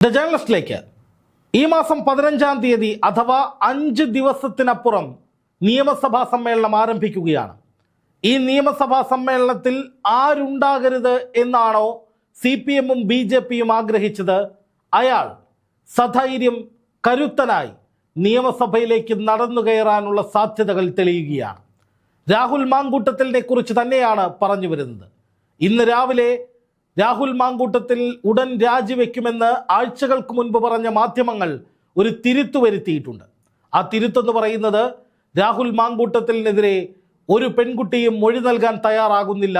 The ജേർണലിസ്റ്റിലേക്ക് ഈ മാസം പതിനഞ്ചാം തീയതി അഥവാ അഞ്ച് ദിവസത്തിനപ്പുറം നിയമസഭാ സമ്മേളനം ആരംഭിക്കുകയാണ്. ഈ നിയമസഭാ സമ്മേളനത്തിൽ ആരുണ്ടാകരുത് എന്നാണോ സി പി എമ്മും ബി ജെ പിയും ആഗ്രഹിച്ചത്? അയാൾ സധൈര്യം കരുത്തനായി നിയമസഭയിലേക്ക് നടന്നു കയറാനുള്ള സാധ്യതകൾ തെളിയുകയാണ്. രാഹുൽ മാങ്കൂട്ടത്തിലിനെ കുറിച്ച് തന്നെയാണ് പറഞ്ഞു വരുന്നത്. ഇന്ന് രാവിലെ രാഹുൽ മാങ്കൂട്ടത്തിൽ ഉടൻ രാജിവെക്കുമെന്ന് ആഴ്ചകൾക്ക് മുൻപ് പറഞ്ഞ മാധ്യമങ്ങൾ ഒരു തിരുത്തു വരുത്തിയിട്ടുണ്ട്. ആ തിരുത്തെന്ന് പറയുന്നത് രാഹുൽ മാങ്കൂട്ടത്തിനെതിരെ ഒരു പെൺകുട്ടിയും മൊഴി നൽകാൻ തയ്യാറാകുന്നില്ല.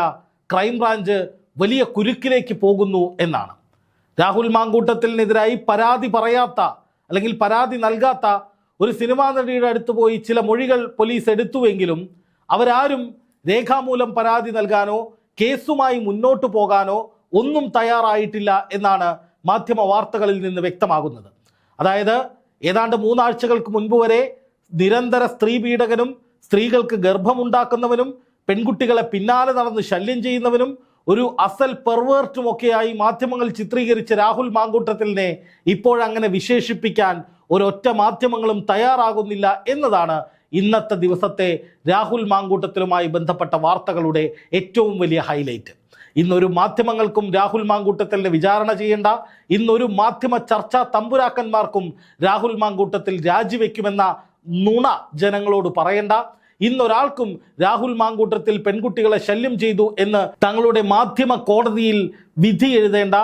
ക്രൈംബ്രാഞ്ച് വലിയ കുരുക്കിലേക്ക് പോകുന്നു എന്നാണ്. രാഹുൽ മാങ്കൂട്ടത്തിനെതിരായി പരാതി പറയാത്ത അല്ലെങ്കിൽ പരാതി നൽകാത്ത ഒരു സിനിമാ നടിയുടെ അടുത്ത് പോയി ചില മൊഴികൾ പോലീസ് എടുത്തുവെങ്കിലും അവരാരും രേഖാമൂലം പരാതി നൽകാനോ കേസുമായി മുന്നോട്ട് പോകാനോ ഒന്നും തയ്യാറായിട്ടില്ല എന്നാണ് മാധ്യമ വാർത്തകളിൽ നിന്ന് വ്യക്തമാകുന്നത്. അതായത് ഏതാണ്ട് മൂന്നാഴ്ചകൾക്ക് മുൻപ് വരെ നിരന്തര സ്ത്രീ പീഡകനും സ്ത്രീകൾക്ക് ഗർഭമുണ്ടാക്കുന്നവനും പെൺകുട്ടികളെ പിന്നാലെ നടന്ന് ശല്യം ചെയ്യുന്നവനും ഒരു അസൽ പെർവേർട്ടും ഒക്കെയായി മാധ്യമങ്ങൾ ചിത്രീകരിച്ച രാഹുൽ മാങ്കൂട്ടത്തിലിനെ ഇപ്പോഴങ്ങനെ വിശേഷിപ്പിക്കാൻ ഒരൊറ്റ മാധ്യമങ്ങളും തയ്യാറാകുന്നില്ല എന്നതാണ് ഇന്നത്തെ ദിവസത്തെ രാഹുൽ മാങ്കൂട്ടത്തിലുമായി ബന്ധപ്പെട്ട വാർത്തകളുടെ ഏറ്റവും വലിയ ഹൈലൈറ്റ്. ഇന്നൊരു മാധ്യമങ്ങൾക്കും രാഹുൽ മാങ്കൂട്ടത്തിലിനെ വിചാരണ ചെയ്യേണ്ട ഇന്നൊരു മാധ്യമ ചർച്ചാ തമ്പുരാക്കന്മാർക്കും രാഹുൽ മാങ്കൂട്ടത്തിൽ രാജിവെക്കുമെന്ന നുണ ജനങ്ങളോട് പറയേണ്ട ഇന്നൊരാൾക്കും രാഹുൽ മാങ്കൂട്ടത്തിൽ പെൺകുട്ടികളെ ശല്യം ചെയ്തു എന്ന് തങ്ങളുടെ മാധ്യമ കോടതിയിൽ വിധി എഴുതേണ്ട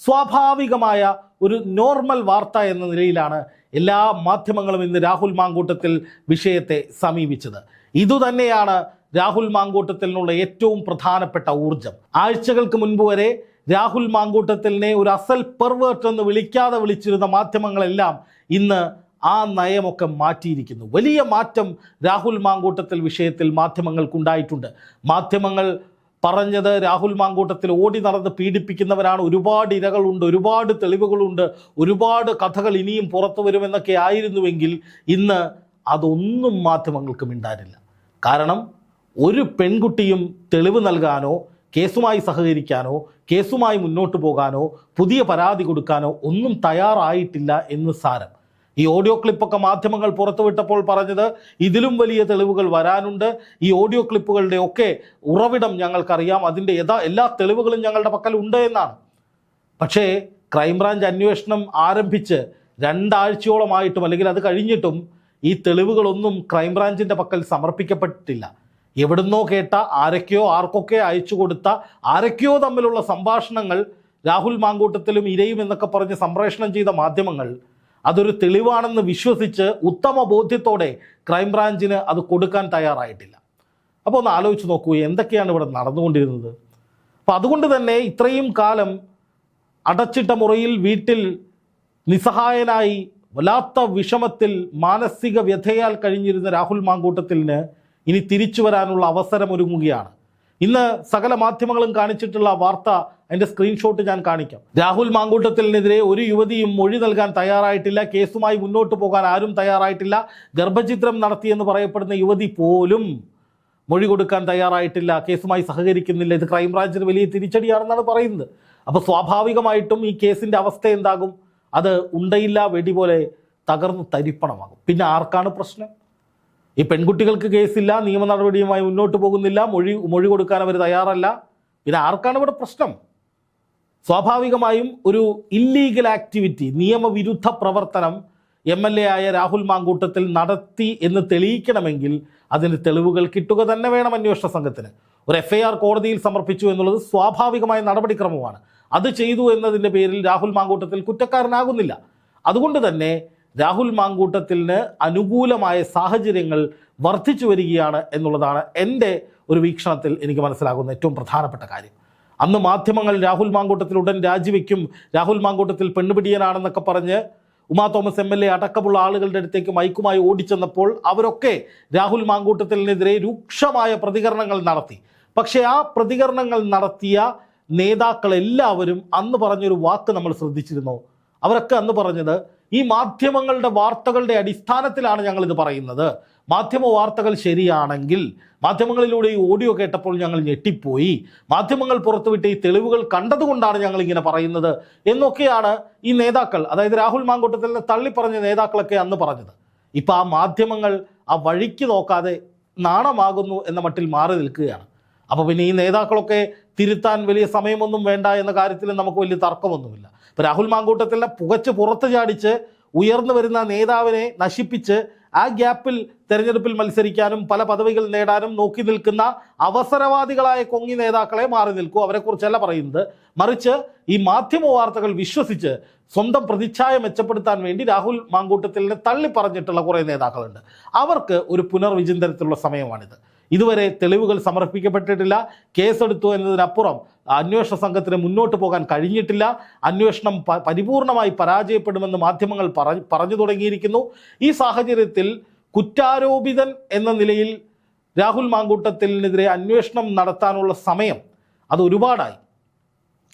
സ്വാഭാവികമായ ഒരു നോർമൽ വാർത്ത എന്ന നിലയിലാണ് എല്ലാ മാധ്യമങ്ങളും ഇന്ന് രാഹുൽ മാങ്കൂട്ടത്തിൽ വിഷയത്തെ സമീപിച്ചത്. ഇതുതന്നെയാണ് രാഹുൽ മാങ്കൂട്ടത്തിനുള്ള ഏറ്റവും പ്രധാനപ്പെട്ട ഊർജം ആഴ്ചകൾക്ക് മുൻപ് വരെ രാഹുൽ മാങ്കൂട്ടത്തിലിനെ ഒരു അസൽ പെർവേർട്ട് എന്ന് വിളിക്കാതെ വിളിച്ചിരുന്ന മാധ്യമങ്ങളെല്ലാം ഇന്ന് ആ നയമൊക്കെ മാറ്റിയിരിക്കുന്നു. വലിയ മാറ്റം രാഹുൽ മാങ്കൂട്ടത്തിൽ വിഷയത്തിൽ മാധ്യമങ്ങൾക്കുണ്ടായിട്ടുണ്ട്. മാധ്യമങ്ങൾ പറഞ്ഞത് രാഹുൽ മാങ്കൂട്ടത്തിൽ ഓടി നടന്ന് പീഡിപ്പിക്കുന്നവരാണ്. ഒരുപാട് ഇരകളുണ്ട് ഒരുപാട് തെളിവുകളുണ്ട് ഒരുപാട് കഥകൾ ഇനിയും പുറത്തു വരുമെന്നൊക്കെ ആയിരുന്നുവെങ്കിൽ ഇന്ന് അതൊന്നും മാധ്യമങ്ങൾക്ക് മിണ്ടാനില്ല. കാരണം ഒരു പെൺകുട്ടിയും തെളിവ് നൽകാനോ കേസുമായി സഹകരിക്കാനോ കേസുമായി മുന്നോട്ട് പോകാനോ പുതിയ പരാതി കൊടുക്കാനോ ഒന്നും തയ്യാറായിട്ടില്ല എന്ന് സാരം. ഈ ഓഡിയോ ക്ലിപ്പൊക്കെ മാധ്യമങ്ങൾ പുറത്തുവിട്ടപ്പോൾ പറഞ്ഞത് ഇതിലും വലിയ തെളിവുകൾ വരാനുണ്ട്. ഈ ഓഡിയോ ക്ലിപ്പുകളുടെ ഒക്കെ ഉറവിടം ഞങ്ങൾക്കറിയാം. അതിന്റെ യഥാ എല്ലാ തെളിവുകളും ഞങ്ങളുടെ പക്കൽ ഉണ്ട് എന്നാണ്. പക്ഷേ ക്രൈംബ്രാഞ്ച് അന്വേഷണം ആരംഭിച്ച് രണ്ടാഴ്ചയോളമായിട്ടും അല്ലെങ്കിൽ അത് കഴിഞ്ഞിട്ടും ഈ തെളിവുകളൊന്നും ക്രൈംബ്രാഞ്ചിന്റെ പക്കൽ സമർപ്പിക്കപ്പെട്ടിട്ടില്ല. എവിടുന്നോ കേട്ട ആരൊക്കെയോ ആർക്കൊക്കെ അയച്ചു കൊടുത്ത ആരൊക്കെയോ തമ്മിലുള്ള സംഭാഷണങ്ങൾ രാഹുൽ മാങ്കൂട്ടത്തിലും ഇരയും എന്നൊക്കെ പറഞ്ഞ് സംപ്രേഷണം ചെയ്ത മാധ്യമങ്ങൾ അതൊരു തെളിവാണെന്ന് വിശ്വസിച്ച് ഉത്തമ ബോധ്യത്തോടെ ക്രൈംബ്രാഞ്ചിന് അത് കൊടുക്കാൻ തയ്യാറായിട്ടില്ല. അപ്പോൾ ഒന്ന് ആലോചിച്ച് നോക്കൂ എന്തൊക്കെയാണ് ഇവിടെ നടന്നുകൊണ്ടിരുന്നത്? അപ്പം അതുകൊണ്ട് തന്നെ ഇത്രയും കാലം അടച്ചിട്ട മുറിയിൽ വീട്ടിൽ നിസ്സഹായനായി വല്ലാത്ത വിഷമത്തിൽ മാനസിക വ്യഥയാൽ കഴിഞ്ഞിരുന്ന രാഹുൽ മാങ്കൂട്ടത്തിന് ഇനി തിരിച്ചു വരാനുള്ള അവസരം ഒരുങ്ങുകയാണ്. ഇന്ന് സകല മാധ്യമങ്ങളും കാണിച്ചിട്ടുള്ള വാർത്ത അതിന്റെ സ്ക്രീൻഷോട്ട് ഞാൻ കാണിക്കാം. രാഹുൽ മാങ്കൂട്ടത്തിനെതിരെ ഒരു യുവതിയും മൊഴി നൽകാൻ തയ്യാറായിട്ടില്ല. കേസുമായി മുന്നോട്ട് പോകാൻ ആരും തയ്യാറായിട്ടില്ല. ഗർഭചിത്രം നടത്തിയെന്ന് പറയപ്പെടുന്ന യുവതി പോലും മൊഴി കൊടുക്കാൻ തയ്യാറായിട്ടില്ല. കേസുമായി സഹകരിക്കുന്നില്ല. ഇത് ക്രൈംബ്രാഞ്ചിന് വലിയ തിരിച്ചടിയാണെന്നാണ് പറയുന്നത്. അപ്പോൾ സ്വാഭാവികമായിട്ടും ഈ കേസിന്റെ അവസ്ഥ എന്താകും? അത് ഉണ്ടയില്ല വെടി പോലെ തകർന്ന് തരിപ്പണമാകും. പിന്നെ ആർക്കാണ് പ്രശ്നം? ഈ പെൺകുട്ടികൾക്ക് കേസില്ല നിയമ നടപടിയുമായി മുന്നോട്ട് പോകുന്നില്ല മൊഴി മൊഴി കൊടുക്കാൻ അവർ തയ്യാറല്ല. ഇത് ആർക്കാണ് ഇവിടെ പ്രശ്നം? സ്വാഭാവികമായും ഒരു ഇല്ലീഗൽ ആക്ടിവിറ്റി നിയമവിരുദ്ധ പ്രവർത്തനം എം എൽ എ ആയ രാഹുൽ മാങ്കൂട്ടത്തിൽ നടത്തി എന്ന് തെളിയിക്കണമെങ്കിൽ അതിന് തെളിവുകൾ കിട്ടുക തന്നെ വേണം അന്വേഷണ സംഘത്തിന്. ഒരു എഫ് ഐ ആർ കോടതിയിൽ സമർപ്പിച്ചു എന്നുള്ളത് സ്വാഭാവികമായ നടപടിക്രമമാണ്. അത് ചെയ്തു എന്നതിന്റെ പേരിൽ രാഹുൽ മാങ്കൂട്ടത്തിൽ കുറ്റക്കാരനാകുന്നില്ല. അതുകൊണ്ട് തന്നെ രാഹുൽ മാങ്കൂട്ടത്തിന് അനുകൂലമായ സാഹചര്യങ്ങൾ വർദ്ധിച്ചു വരികയാണ് എന്നുള്ളതാണ് എന്റെ ഒരു വീക്ഷണത്തിൽ എനിക്ക് മനസ്സിലാകുന്ന ഏറ്റവും പ്രധാനപ്പെട്ട കാര്യം. അന്ന് മാധ്യമങ്ങൾ രാഹുൽ മാങ്കൂട്ടത്തിൽ ഉടൻ രാജിവെക്കും രാഹുൽ മാങ്കൂട്ടത്തിൽ പെണ്ണുപിടിയനാണെന്നൊക്കെ പറഞ്ഞ് Uma Thomas M L A അടക്കമുള്ള ആളുകളുടെ അടുത്തേക്ക് മൈക്കുമായി ഓടിച്ചെന്നപ്പോൾ അവരൊക്കെ രാഹുൽ മാങ്കൂട്ടത്തിനെതിരെ രൂക്ഷമായ പ്രതികരണങ്ങൾ നടത്തി. പക്ഷേ ആ പ്രതികരണങ്ങൾ നടത്തിയ നേതാക്കളെല്ലാവരും അന്ന് പറഞ്ഞൊരു വാക്ക് നമ്മൾ ശ്രദ്ധിച്ചിരുന്നു? അവരൊക്കെ അന്ന് പറഞ്ഞത് ഈ മാധ്യമങ്ങളുടെ വാർത്തകളുടെ അടിസ്ഥാനത്തിലാണ് ഞങ്ങൾ ഇത് പറയുന്നത്. മാധ്യമ വാർത്തകൾ ശരിയാണെങ്കിൽ മാധ്യമങ്ങളിലൂടെ ഈ ഓഡിയോ കേട്ടപ്പോൾ ഞങ്ങൾ ഞെട്ടിപ്പോയി. മാധ്യമങ്ങൾ പുറത്തുവിട്ട് ഈ തെളിവുകൾ കണ്ടതുകൊണ്ടാണ് ഞങ്ങൾ ഇങ്ങനെ പറയുന്നത് എന്നൊക്കെയാണ് ഈ നേതാക്കൾ അതായത് രാഹുൽ മാങ്കൂട്ടത്തിലെ തള്ളിപ്പറഞ്ഞ നേതാക്കളൊക്കെ അന്ന് പറഞ്ഞത്. ഇപ്പം ആ മാധ്യമങ്ങൾ ആ വഴിക്ക് നോക്കാതെ നാണമാകുന്നു എന്ന മട്ടിൽ മാറി നിൽക്കുകയാണ്. അപ്പോൾ പിന്നെ ഈ നേതാക്കളൊക്കെ തിരുത്താൻ വലിയ സമയമൊന്നും വേണ്ട എന്ന കാര്യത്തിൽ നമുക്ക് വലിയ തർക്കമൊന്നുമില്ല. ഇപ്പോൾ രാഹുൽ മാങ്കൂട്ടത്തിലെ പുകച്ച് പുറത്ത് ചാടിച്ച് ഉയർന്നു വരുന്ന നേതാവിനെ നശിപ്പിച്ച് ആ ഗ്യാപ്പിൽ തെരഞ്ഞെടുപ്പിൽ മത്സരിക്കാനും പല പദവികൾ നേടാനും നോക്കി നിൽക്കുന്ന അവസരവാദികളായ കൊങ്ങി നേതാക്കളെ മാറി നിൽക്കൂ. അവരെക്കുറിച്ചല്ല പറയുന്നത്. മറിച്ച് ഈ മാധ്യമ വാർത്തകൾ വിശ്വസിച്ച് സ്വന്തം പ്രതിച്ഛായ മെച്ചപ്പെടുത്താൻ വേണ്ടി രാഹുൽ മാങ്കൂട്ടത്തിലിനെ തള്ളി പറഞ്ഞിട്ടുള്ള കുറേ നേതാക്കളുണ്ട്. അവർക്ക് ഒരു പുനർവിചിന്തനത്തിലുള്ള സമയമാണിത്. ഇതുവരെ തെളിവുകൾ സമർപ്പിക്കപ്പെട്ടിട്ടില്ല. കേസെടുത്തു എന്നതിനപ്പുറം അന്വേഷണ സംഘത്തിന് മുന്നോട്ട് പോകാൻ കഴിഞ്ഞിട്ടില്ല. അന്വേഷണം പരിപൂർണമായി പരാജയപ്പെടുമെന്ന് മാധ്യമങ്ങൾ പറ- പറഞ്ഞു തുടങ്ങിയിരിക്കുന്നു. ഈ സാഹചര്യത്തിൽ കുറ്റാരോപിതൻ എന്ന നിലയിൽ രാഹുൽ മാങ്കൂട്ടത്തിനെതിരെ അന്വേഷണം നടത്താനുള്ള സമയം അത് ഒരുപാടായി.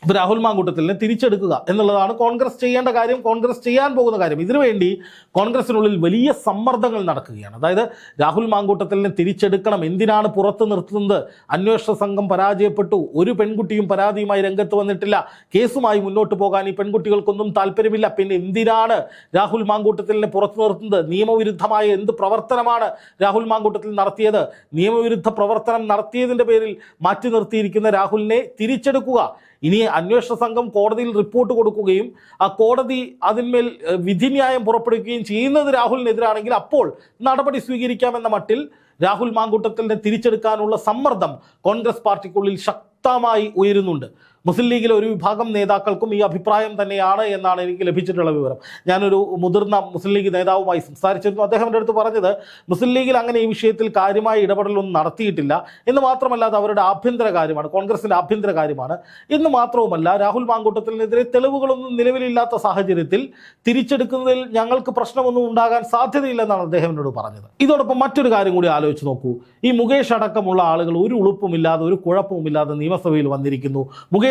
ഇപ്പോൾ രാഹുൽ മാങ്കൂട്ടത്തിലിനെ തിരിച്ചെടുക്കുക എന്നുള്ളതാണ് കോൺഗ്രസ് ചെയ്യേണ്ട കാര്യം കോൺഗ്രസ് ചെയ്യാൻ പോകുന്ന കാര്യം. ഇതിനുവേണ്ടി കോൺഗ്രസിനുള്ളിൽ വലിയ സമ്മർദ്ദങ്ങൾ നടക്കുകയാണ്. അതായത് രാഹുൽ മാങ്കൂട്ടത്തിലിനെ തിരിച്ചെടുക്കണം എന്തിനാണ് പുറത്ത് നിർത്തുന്നത്? അന്വേഷണ സംഘം പരാജയപ്പെട്ടു ഒരു പെൺകുട്ടിയും പരാതിയുമായി രംഗത്ത് വന്നിട്ടില്ല. കേസുമായി മുന്നോട്ട് പോകാൻ ഈ പെൺകുട്ടികൾക്കൊന്നും താല്പര്യമില്ല. പിന്നെ എന്തിനാണ് രാഹുൽ മാങ്കൂട്ടത്തിലിനെ പുറത്തു നിർത്തുന്നത്? നിയമവിരുദ്ധമായ എന്ത് പ്രവർത്തനമാണ് രാഹുൽ മാങ്കൂട്ടത്തിൽ നടത്തിയത്? നിയമവിരുദ്ധ പ്രവർത്തനം നടത്തിയതിന്റെ പേരിൽ മാറ്റി നിർത്തിയിരിക്കുന്ന രാഹുലിനെ തിരിച്ചെടുക്കുക. ഇനി അന്വേഷണ സംഘം കോടതിയിൽ റിപ്പോർട്ട് കൊടുക്കുകയും ആ കോടതി അതിന്മേൽ വിധിന്യായം പുറപ്പെടുവിക്കുകയും ചെയ്യുന്നത് രാഹുലിനെതിരാണെങ്കിൽ അപ്പോൾ നടപടി സ്വീകരിക്കാമെന്ന മട്ടിൽ രാഹുൽ മാങ്കൂട്ടത്തിനെ തിരിച്ചെടുക്കാനുള്ള സമ്മർദ്ദം കോൺഗ്രസ് പാർട്ടിക്കുള്ളിൽ ശക്തമായി ഉയരുന്നുണ്ട്. മുസ്ലിം ലീഗിലെ ഒരു വിഭാഗം നേതാക്കൾക്കും ഈ അഭിപ്രായം തന്നെയാണ് എന്നാണ് എനിക്ക് ലഭിച്ചിട്ടുള്ള വിവരം. ഞാനൊരു മുതിർന്ന മുസ്ലിം ലീഗ് നേതാവുമായി സംസാരിച്ചിരുന്നു. അദ്ദേഹം എന്റെ അടുത്ത് പറഞ്ഞത് മുസ്ലിം ലീഗിൽ അങ്ങനെ ഈ വിഷയത്തിൽ കാര്യമായ ഇടപെടലൊന്നും നടത്തിയിട്ടില്ല. എന്ന് മാത്രമല്ല അത് അവരുടെ ആഭ്യന്തര കാര്യമാണ് കോൺഗ്രസിന്റെ ആഭ്യന്തര കാര്യമാണ്. എന്ന് മാത്രവുമല്ല രാഹുൽ മാങ്കൂട്ടത്തിനെതിരെ തെളിവുകളൊന്നും നിലവിലില്ലാത്ത സാഹചര്യത്തിൽ തിരിച്ചെടുക്കുന്നതിൽ ഞങ്ങൾക്ക് പ്രശ്നമൊന്നും ഉണ്ടാകാൻ സാധ്യതയില്ലെന്നാണ് അദ്ദേഹം എന്നോട് പറഞ്ഞത്. ഇതോടൊപ്പം മറ്റൊരു കാര്യം കൂടി ആലോചിച്ച് നോക്കൂ. ഈ മുകേഷ് അടക്കമുള്ള ആളുകൾ ഒരു ഉളുപ്പുമില്ലാതെ ഒരു കുഴപ്പവുമില്ലാതെ നിയമസഭയിൽ വന്നിരിക്കുന്നു.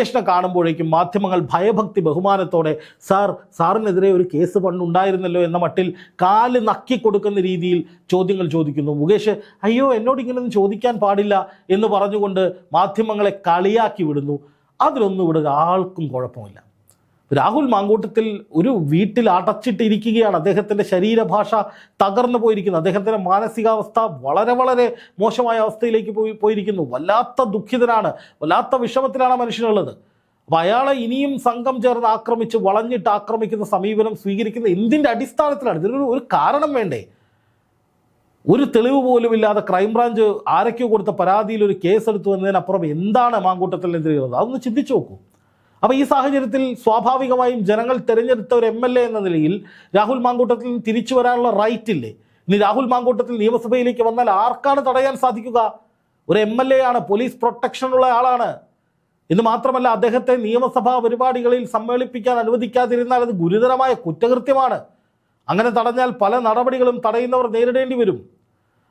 മുകേഷിനെ കാണുമ്പോഴേക്കും മാധ്യമങ്ങൾ ഭയഭക്തി ബഹുമാനത്തോടെ സാർ സാറിനെതിരെ ഒരു കേസ് പണ്ടുണ്ടായിരുന്നല്ലോ എന്ന മട്ടിൽ കാൽ നക്കി കൊടുക്കുന്ന രീതിയിൽ ചോദ്യങ്ങൾ ചോദിക്കുന്നു. മുകേഷ് അയ്യോ എന്നോട് ഇങ്ങനെയൊന്നും ചോദിക്കാൻ പാടില്ല എന്ന് പറഞ്ഞുകൊണ്ട് മാധ്യമങ്ങളെ കളിയാക്കി വിടുന്നു. അതിലൊന്നും ഇവിടെ ആൾക്കും കുഴപ്പമില്ല. രാഹുൽ മാങ്കൂട്ടത്തിൽ ഒരു വീട്ടിൽ അടച്ചിട്ടിരിക്കുകയാണ്. അദ്ദേഹത്തിന്റെ ശരീരഭാഷ തകർന്നു പോയിരിക്കുന്നു. അദ്ദേഹത്തിന്റെ മാനസികാവസ്ഥ വളരെ വളരെ മോശമായ അവസ്ഥയിലേക്ക് പോയി പോയിരിക്കുന്നു. വല്ലാത്ത ദുഃഖിതനാണ്. വല്ലാത്ത വിഷമത്തിലാണ് മനുഷ്യനുള്ളത്. അപ്പോൾ അയാളെ ഇനിയും സംഘം ചേർന്ന് ആക്രമിച്ച് വളഞ്ഞിട്ട് ആക്രമിക്കുന്ന സമീപനം സ്വീകരിക്കുന്ന എന്തിന്റെ അടിസ്ഥാനത്തിലാണ്? ഇതിനൊരു ഒരു കാരണം വേണ്ടേ? ഒരു തെളിവ് പോലും ഇല്ലാതെ ക്രൈംബ്രാഞ്ച് ആരൊക്കെയോ കൊടുത്ത പരാതിയിൽ ഒരു കേസ് കേസെടുത്തു എന്നതിനപ്പുറം എന്താണ് മാങ്കൂട്ടത്തിൽ എതിരുള്ളത് അതൊന്ന് ചിന്തിച്ചു നോക്കൂ. അപ്പോൾ ഈ സാഹചര്യത്തിൽ സ്വാഭാവികമായും ജനങ്ങൾ തിരഞ്ഞെടുത്ത ഒരു എം എൽ എ എന്ന നിലയിൽ രാഹുൽ മാങ്കൂട്ടത്തിൽ തിരിച്ചു വരാനുള്ള റൈറ്റ് ഇല്ലേ? ഇനി രാഹുൽ മാങ്കൂട്ടത്തിൽ നിയമസഭയിലേക്ക് വന്നാൽ ആർക്കാണ് തടയാൻ സാധിക്കുക? ഒരു എം എൽ എ ആണ് പോലീസ് പ്രൊട്ടക്ഷനുള്ള ആളാണ്. എന്ന് മാത്രമല്ല അദ്ദേഹത്തെ നിയമസഭാ പരിപാടികളിൽ സമ്മേളിപ്പിക്കാൻ അനുവദിക്കാതിരുന്നാൽ അത് ഗുരുതരമായ കുറ്റകൃത്യമാണ്. അങ്ങനെ തടഞ്ഞാൽ പല നടപടികളും തടയുന്നവർ നേരിടേണ്ടി വരും.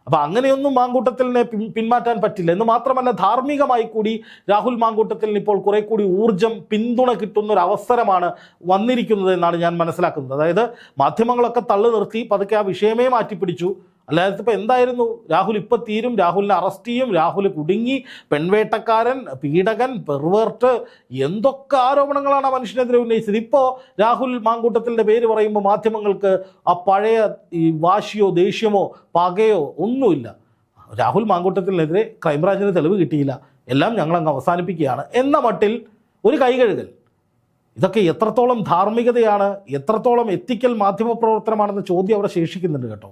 അപ്പോൾ അങ്ങനെയൊന്നും മാങ്കൂട്ടത്തിലിനെ പിന്മാറ്റാൻ പറ്റില്ല. എന്ന് മാത്രമല്ല ധാർമ്മികമായി കൂടി രാഹുൽ മാങ്കൂട്ടത്തിലിന് ഇപ്പോൾ കുറെ കൂടി ഊർജം പിന്തുണ കിട്ടുന്ന ഒരു അവസരമാണ് വന്നിരിക്കുന്നത് എന്നാണ് ഞാൻ മനസ്സിലാക്കുന്നത്. അതായത് മാധ്യമങ്ങളൊക്കെ തള്ളു നിർത്തി പതുക്കെ ആ വിഷയമേ മാറ്റിപ്പിടിച്ചു. അല്ലാതെ ഇപ്പോൾ എന്തായിരുന്നു? രാഹുൽ ഇപ്പം തീരും രാഹുലിനെ അറസ്റ്റ് ചെയ്യും രാഹുൽ കുടുങ്ങി പെൺവേട്ടക്കാരൻ പീഡകൻ പെർവേർട്ട് എന്തൊക്കെ ആരോപണങ്ങളാണ് ആ മനുഷ്യനെതിരെ ഉന്നയിച്ചത്? ഇപ്പോൾ രാഹുൽ മാങ്കൂട്ടത്തിന്റെ പേര് പറയുമ്പോൾ മാധ്യമങ്ങൾക്ക് ആ പഴയ ഈ വാശിയോ ദേഷ്യമോ പകയോ ഒന്നുമില്ല. രാഹുൽ മാങ്കൂട്ടത്തിനെതിരെ ക്രൈംബ്രാഞ്ചിന് തെളിവ് കിട്ടിയില്ല. എല്ലാം ഞങ്ങളങ്ങ് അവസാനിപ്പിക്കുകയാണ്. എന്ന മട്ടിൽ ഒരു കൈകഴുകൽ. ഇതൊക്കെ എത്രത്തോളം ധാർമ്മികതയാണ് എത്രത്തോളം എത്തിക്കൽ മാധ്യമ പ്രവർത്തനമാണെന്ന ചോദ്യം അവിടെ ശേഷിക്കുന്നുണ്ട് കേട്ടോ.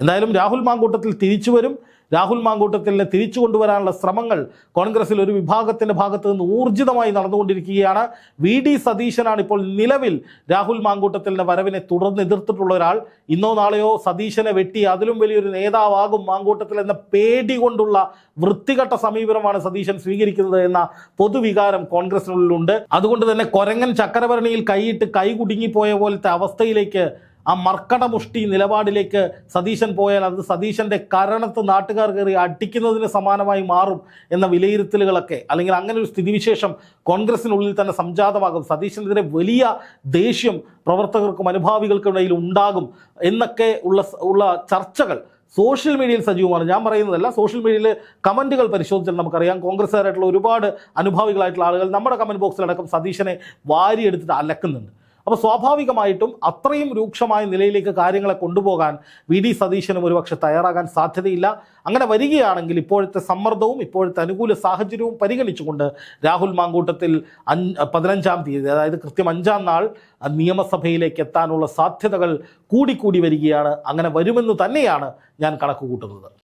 എന്തായാലും രാഹുൽ മാങ്കൂട്ടത്തിൽ തിരിച്ചു വരും. രാഹുൽ മാങ്കൂട്ടത്തിൽ തിരിച്ചു കൊണ്ടുവരാനുള്ള ശ്രമങ്ങൾ കോൺഗ്രസിൽ ഒരു വിഭാഗത്തിന്റെ ഭാഗത്ത് നിന്ന് ഊർജിതമായി നടന്നുകൊണ്ടിരിക്കുകയാണ്. വി ഡി സതീശനാണ് ഇപ്പോൾ നിലവിൽ രാഹുൽ മാങ്കൂട്ടത്തിലെ വരവിനെ തുടർന്ന് എതിർത്തിട്ടുള്ള ഒരാൾ. ഇന്നോ നാളെയോ സതീശനെ വെട്ടി അതിലും വലിയൊരു നേതാവാകും മാങ്കൂട്ടത്തിൽ എന്ന പേടി കൊണ്ടുള്ള വൃത്തികെട്ട സമീപനമാണ് സതീശൻ സ്വീകരിക്കുന്നത് എന്ന പൊതുവികാരം കോൺഗ്രസിനുള്ളിലുണ്ട്. അതുകൊണ്ട് തന്നെ കൊരങ്ങൻ ചക്രഭരണിയിൽ കൈയിട്ട് കൈ കുടുങ്ങിപ്പോയ പോലത്തെ അവസ്ഥയിലേക്ക് ആ മർക്കടമുഷ്ടി നിലപാടിലേക്ക് സതീശൻ പോയാൽ അത് സതീശന്റെ കരണത്ത് നാട്ടുകാർ കയറി അടിക്കുന്നതിന് സമാനമായി മാറും എന്ന വിലയിരുത്തലുകളൊക്കെ അല്ലെങ്കിൽ അങ്ങനെ ഒരു സ്ഥിതിവിശേഷം കോൺഗ്രസിനുള്ളിൽ തന്നെ സംജാതമാകും. സതീശനെതിരെ വലിയ ദേഷ്യം പ്രവർത്തകർക്കും അനുഭാവികൾക്കും ഇടയിൽ ഉണ്ടാകും എന്നൊക്കെ ഉള്ള ഉള്ള ചർച്ചകൾ സോഷ്യൽ മീഡിയയിൽ സജീവമാണ്. ഞാൻ പറയുന്നതല്ല സോഷ്യൽ മീഡിയയിൽ കമന്റുകൾ പരിശോധിച്ചാൽ നമുക്കറിയാം കോൺഗ്രസ്സുകാരായിട്ടുള്ള ഒരുപാട് അനുഭാവികളായിട്ടുള്ള ആളുകൾ നമ്മുടെ കമന്റ് ബോക്സിലടക്കം സതീശനെ വാരിയെടുത്തിട്ട് അലക്കുന്നുണ്ട്. അപ്പോൾ സ്വാഭാവികമായിട്ടും അത്രയും രൂക്ഷമായ നിലയിലേക്ക് കാര്യങ്ങളെ കൊണ്ടുപോകാൻ വി ഡി സതീശനും ഒരുപക്ഷെ തയ്യാറാകാൻ സാധ്യതയില്ല. അങ്ങനെ വരികയാണെങ്കിൽ ഇപ്പോഴത്തെ സമ്മർദ്ദവും ഇപ്പോഴത്തെ അനുകൂല സാഹചര്യവും പരിഗണിച്ചുകൊണ്ട് രാഹുൽ മാങ്കൂട്ടത്തിൽ അഞ്ച് പതിനഞ്ചാം തീയതി അതായത് കൃത്യം അഞ്ചാം നാൾ നിയമസഭയിലേക്ക് എത്താനുള്ള സാധ്യതകൾ കൂടിക്കൂടി വരികയാണ്. അങ്ങനെ വരുമെന്ന് തന്നെയാണ് ഞാൻ കണക്ക് കൂട്ടുന്നത്